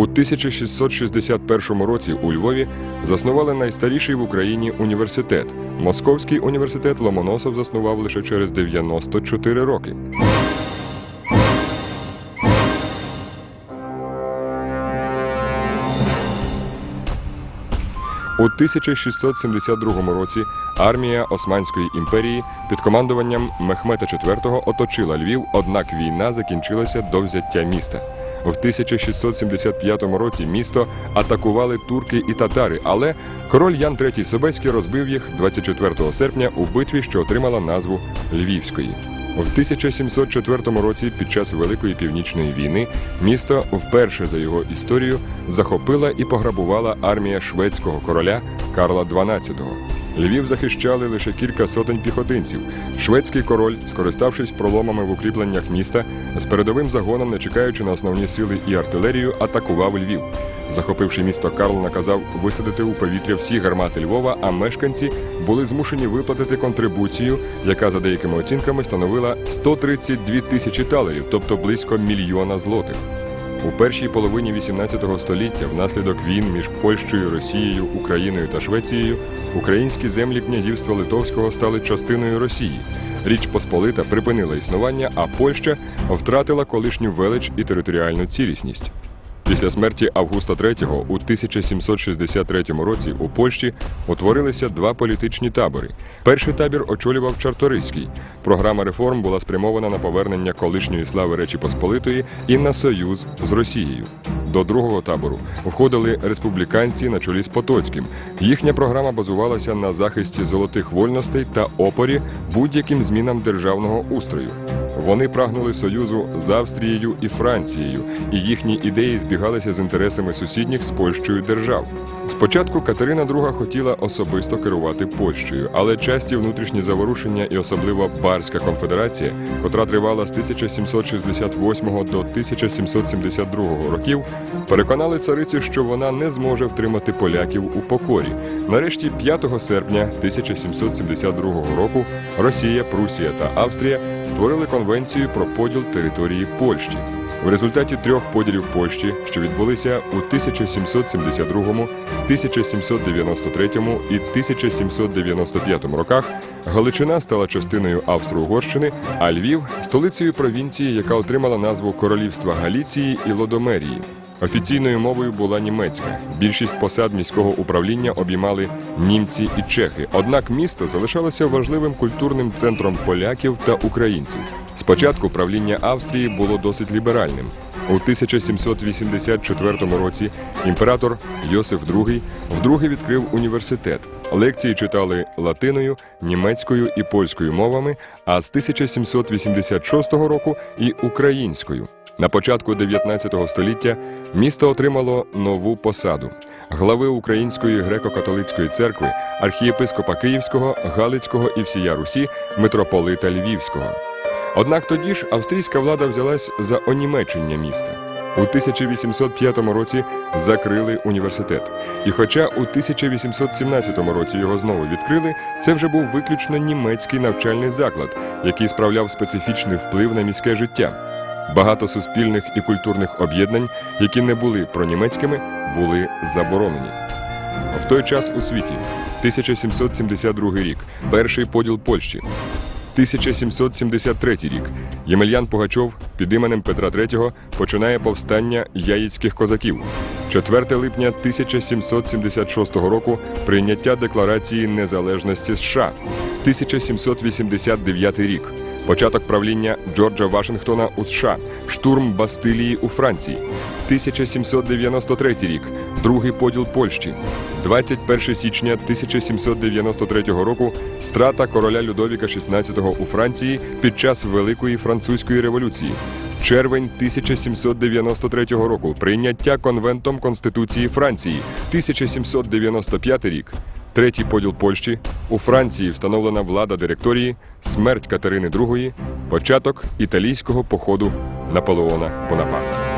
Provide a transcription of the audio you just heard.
У 1661 році у Львові заснували найстаріший в Україні університет. Московський університет Ломоносов заснував лише через 94 роки. У 1672 році армія Османської імперії під командуванням Мехмета IV оточила Львів, однак війна закінчилася до взяття міста. В 1675 році місто атакували турки і татари, але король Ян III Собецький розбив їх 24 серпня у битві, що отримала назву Львівської. В 1704 році, під час Великої північної війни, місто вперше за його історію захопила і пограбувала армія шведського короля Карла XII. Львів захищали лише кілька сотень піхотинців. Шведський король, скориставшись проломами в укріпленнях міста, з передовим загоном, не чекаючи на основні сили і артилерію, атакував Львів. Захопивши місто, Карл наказав висадити у повітря всі гармати Львова, а мешканці були змушені виплатити контрибуцію, яка за деякими оцінками становила 132 тисячі талерів, тобто близько мільйона злотих. У першій половині XVIII століття, внаслідок війн між Польщею, Росією, Україною та Швецією, українські землі князівства Литовського стали частиною Росії. Річ Посполита припинила існування, а Польща втратила колишню велич і територіальну цілісність. Після смерті Августа III у 1763 році у Польщі утворилися два політичні табори. Перший табір очолював Чарториський. Програма реформ була спрямована на повернення колишньої слави Речі Посполитої і на союз з Росією. До другого табору входили республіканці на чолі з Потоцьким. Їхня програма базувалася на захисті золотих вольностей та опорі будь-яким змінам державного устрою. Вони прагнули союзу з Австрією і Францією, і їхні ідеї збігалися з інтересами сусідніх з Польщею держав. Спочатку Катерина II хотіла особисто керувати Польщею, але часті внутрішні заворушення і особливо Барська конфедерація, котра тривала з 1768 до 1772 років, переконали царицю, що вона не зможе втримати поляків у покорі. Нарешті 5 серпня 1772 року Росія, Прусія та Австрія створили конвенцію про поділ території Польщі. В результаті трьох поділів Польщі, що відбулися у 1772, 1793 і 1795 роках, Галичина стала частиною Австро-Угорщини, а Львів столицею провінції, яка отримала назву Королівства Галіції і Лодомерії. Офіційною мовою була німецька. Більшість посад міського управління обіймали німці і чехи. Однак місто залишалося важливим культурним центром поляків та українців. Спочатку правління Австрії було досить ліберальним. У 1784 році імператор Йосиф II вдруге відкрив університет. Лекції читали латиною, німецькою і польською мовами, а з 1786 року і українською. На початку 19 століття місто отримало нову посаду глави Української греко-католицької церкви, архієпископа Київського, Галицького і всія Русі, митрополита Львівського. Однак тоді ж австрійська влада взялась за онімечення міста. У 1805 році закрили університет. І хоча у 1817 році його знову відкрили, це вже був виключно німецький навчальний заклад, який справляв специфічний вплив на міське життя. Багато суспільних і культурних об'єднань, які не були пронімецькими, були заборонені. В той час у світі 1772 рік перший поділ Польщі. 1773 рік Ємельян Пугачов під іменем Петра III починає повстання яїцьких козаків. 4 липня 1776 року прийняття Декларації незалежності США. 1789 рік. Початок правління Джорджа Вашингтона у США, штурм Бастилії у Франції, 1793 рік, другий поділ Польщі, 21 січня 1793 року. Страта короля Людовіка XVI у Франції під час Великої французької революції. Червень 1793 року. Прийняття конвентом Конституції Франції, 1795 рік. Третій поділ Польщі у Франції встановлена влада директорії, смерть Катерини II, початок італійського походу Наполеона Бонапарта.